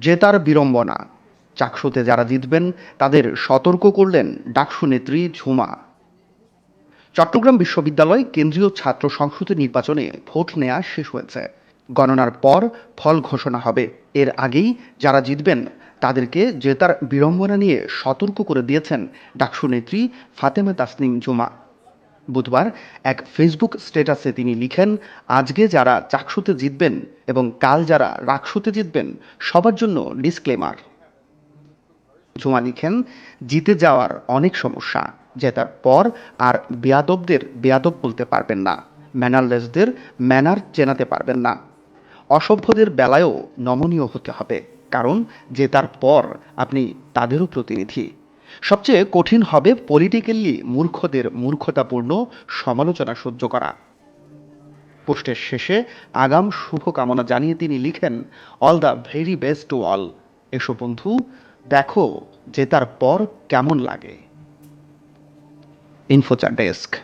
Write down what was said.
জেতার বিড়ম্বনা চাকসুতে যারা জিতবেন, তাদের সতর্ক করলেন ডাকসু নেত্রী ঝুমা। চট্টগ্রাম বিশ্ববিদ্যালয় কেন্দ্রীয় ছাত্র সংসদ নির্বাচনে ভোট নেওয়া শেষ হয়েছে। গণনার পর ফল ঘোষণা হবে। এর আগেই যারা জিতবেন, তাদেরকে জেতার বিড়ম্বনা নিয়ে সতর্ক করে দিয়েছেন ডাকসু নেত্রী ফাতেমা তাসনিম জুমা বুধবার এক ফেসবুক স্ট্যাটাসে তিনি লিখেন, আজকে যারা চাকসুতে জিতবেন এবং কাল যারা রাকসুতে জিতবেন, সবার জন্য ডিসক্লেমার ঝুমা লিখেন, জিতে যাওয়ার অনেক সমস্যা, জেতার পর আর বেয়াদবদের বেয়াদব বলতে পারবেন না ম্যানারলেসদের ম্যানার চেনাতে পারবেন না। অসভ্যদের বেলায়ও নমনীয় হতে হবে, কারণ জেতার পর আপনি তাদেরও প্রতিনিধি। সবচেয়ে কঠিন হবে পলিটিক্যালি মূর্খদের মূর্খতাপূর্ণ সমালোচনা সহ্য করা। পোস্টের শেষে আগাম শুভকামনা জানিয়ে তিনি লিখেন all the very best to all এসো বন্ধু, দেখো যে তার পর কেমন লাগে। ইনফোচার ডেস্ক